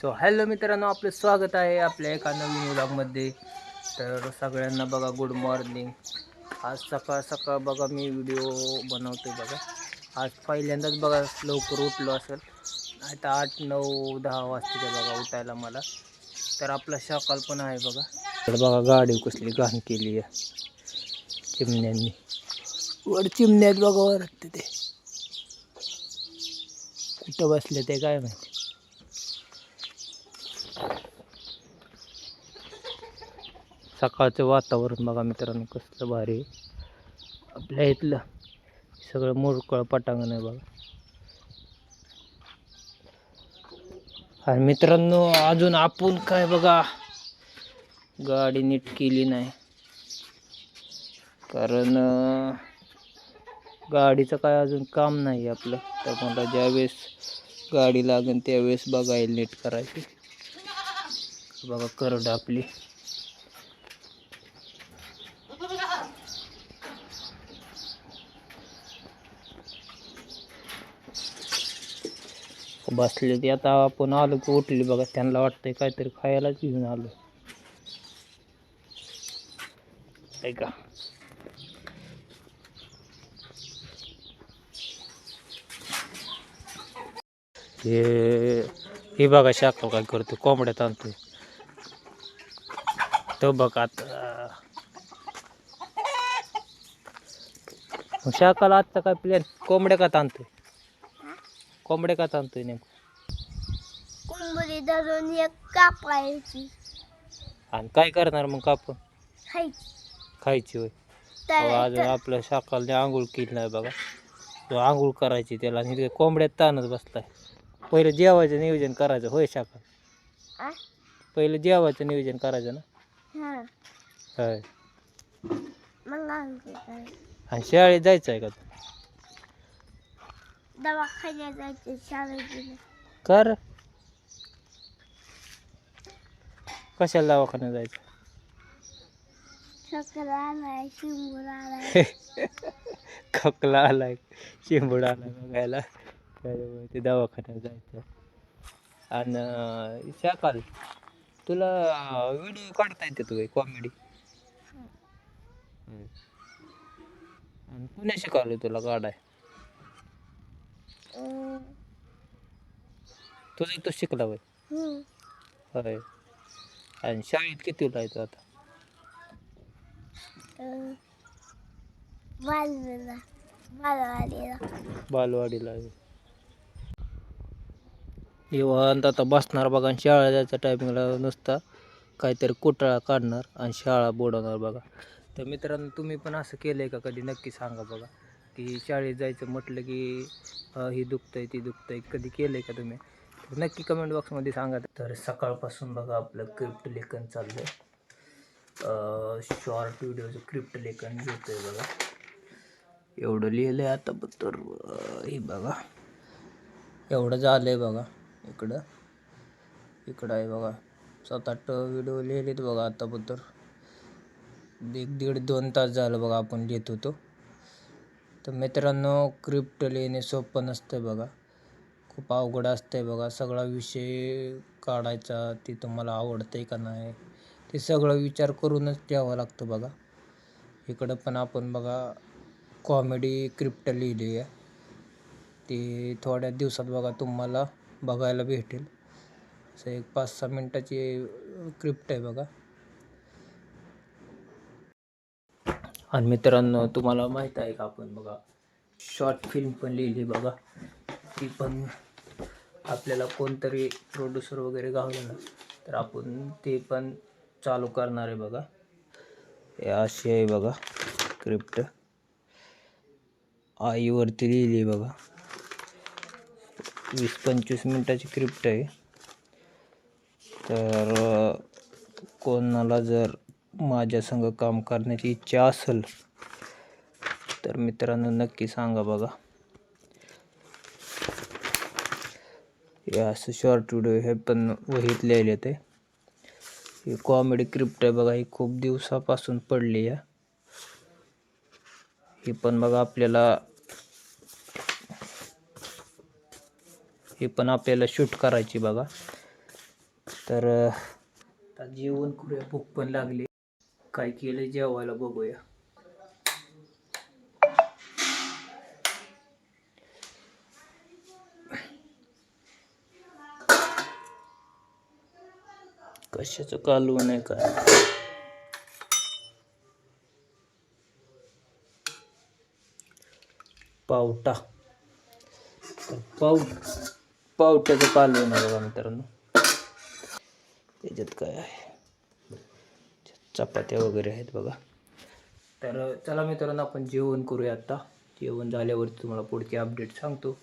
So hello मित्रांनो आपलं स्वागत आहे आपल्या एका नवीन व्लॉगमध्ये तर सगळ्यांना बघा गुड मॉर्निंग आज सकाळ सकाळ बघा मी व्हिडिओ बनवतोय बघा. आज पहिल्यांदाच बघा लवकर उठलो असेल. नाही तर आठ नऊ दहा वाजता बघा उठायला मला. तर आपला सकाळ पण आहे बघा. तर बघा गाडी कसली घाण केली आहे. चिमण्यांनी. वर चिमण्यात बघा वर ते. कुठं बसले ते काय माहिती. सकाळचं वातावरण बघा मित्रांनो कसलं भारी आहे. आपल्या इथलं सगळं मोरकळ पटांगण आहे बघा. आणि मित्रांनो अजून आपण काय बघा? गाडी नीट केली नाही. कारण गाडीचं काय अजून काम नाही आपलं. तर मला ज्यावेळेस गाडी लागेल त्यावेळेस बघायला नीट करायची. बघा करड आपली. बसले ते. आता आपण आलो की उठली बघा त्यांना वाटतंय काहीतरी खायलाच घेऊन आलो. ऐका. हे हे बघा शाखा काय करतो कोंबड्यात आणतो तो बघा आता. शाखाला आजचा काय प्लॅन कोंबड्या का आणतोय कोंबड्या का आणतोय नेमकं? कोंबडी धरून एक कापायची आणि काय करणार मग कापून खायची. खायची होय. अहो, आज आपल्या शाखाला आंघोळ केली नाही बघा. तो आंघोळ करायची त्याला आणि इथे कोंबड्यात ताणच बसलाय. पहिलं जेवायचं नियोजन करायचं होय शाखा आ? पहिलं जेवायचं नियोजन करायचं ना? हा. होय. मग आंघोळ करायची. आणि शाळेत जायचं आहे का तू? दवाखान्यात जायचं शाळेत कर कशाला दवाखान्यात जायचं चक्र आलाय शिंगूर आलाय खोकला आलाय शिंबूड आलाय बघायला त्याच्यामुळे ते दवाखान्यात जायचं आणि शाकाल तुला व्हिडिओ काढता येते तू कॉमेडी आणि पुण्या शिकवलं तुला काढाय अं, तुझं तू शिकला बाई हम्म. होय. आणि शाळेत किती येतो आता? अं, बालवाडीला. बालवाडीला बालवाडीला आहे. निवांत आता बसणार बघा आणि शाळा जायचा टायमिंगला नुसता काहीतरी कुटाळा काढणार आणि शाळा बुडवणार बघा. तर मित्रांनो तुम्ही पण असं केलं आहे का कधी? नक्की सांगा बघा. की शाळेत जायचं म्हटलं की अं, ही दुखतंय ती दुखतंय. कधी केलं आहे का तुम्ही? तर नक्की कमेंट बॉक्समध्ये सांगा. तर सकाळपासून बघा आपलं क्रिप्ट लेखन चाललं आहे शॉर्ट व्हिडिओचं क्रिप्ट लेखन घेतोय बघा. एवढं लिहिलं आहे आता तर हे बघा. एवढं झालं आहे बघा इकडं. इकडं आहे बघा. सात आठ व्हिडिओ लिहिलेत बघा आताबद्दल एक दीड दोन तास झालं बघा आपण लिहित होतो. तर मित्रांनो क्रिप्ट लिहिणे सोपं नसतं बघा. खूप अवघड असतंय बघा. सगळा विषय काढायचा ते तुम्हाला आवडते का नाही ते सगळं विचार करूनच ठेवावं लागतं बघा. इकडं पण आपण बघा कॉमेडी क्रिप्ट लिहिली आहे ती थोड्या दिवसात बघा तुम्हाला बघायला भेटेल. असं एक पाच सहा मिनटाची क्रिप्ट आहे बघा. आणि मित्रांनो तुम्हाला माहीत आहे का आपण बघा शॉर्ट फिल्म पण लिहिली बघा. ती पण आपल्याला कोणतरी प्रोड्युसर वगैरे गावलं ना तर आपण ते पण चालू करणार आहे बघा. हे अशी आहे बघा क्रिप्ट आईवरती लिहिली आहे बघा. वीस पंचवीस मिनटाची क्रिप्ट आहे. तर कोणाला जर माझ्या संग काम करण्याची इच्छा असेल तर मित्रांनो नक्की सांगा बघा. हे असं शॉर्ट व्हिडिओ हे पण वहीत लिहिले ते. ही कॉमेडी क्रिप्ट आहे बघा ही खूप दिवसापासून पडली आहे. ही पण बघा आपल्याला हे पण आपल्याला शूट करायची बघा. तर जेवण करूया भूक पण लागली. काय केलं जेवायला बघूया. कशाचं कालवण आहे काय पावटा. तर पाव पावट्याचं कालवण आहे बघा मित्रांनो. त्याच्यात काय आहे? चपात्या वगैरे आहेत बघा. तर चला मित्रांनो आपण जेवण करूया आता. जेवण झाल्यावरती तुम्हाला पुढची अपडेट सांगतो.